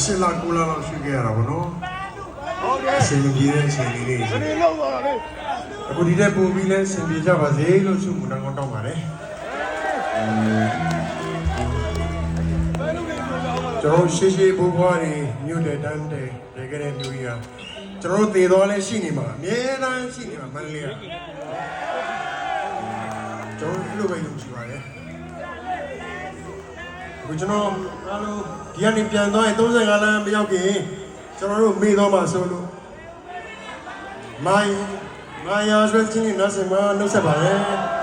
၈လ9လလောက်ရှိခဲ့ရတာဗောနော်ဟုတ်တယ်အချိန်မပြေတဲ့အချိန်လေးတွေဒီနေ့လောက်သွားတာလေအခုဒီတဲ့ပုံပြီးလဲအချိန်ပြေကြပါစေလို့ဆုမတောင်းတောင်းပါတယ်ကျွန်တော်ရှေးရှေးဘိုးဘွားတွေမြို့တဲ့တန်းတဲ့တကယ်တဲ့မြို့ကြီးဟာကျွန်တော်တို့သေတော်လဲရှိနေမှာအမြဲတမ်းရှိနေမှာမန္တလေးကကျွန်တော်တို့လိုပဲယုံကြည်ပါတယ် အခုကျွန်တော်အားလုံးဒီကနေပြန်သွားရင်35လမ်းမရောက်ခင်ကျွန်တော်တို့မေ့တော့မှဆိုလို့မိုင်းမိုင်းရဆွေးချင်းနတ်စမနှုတ်ဆက်ပါလေလို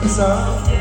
It's all.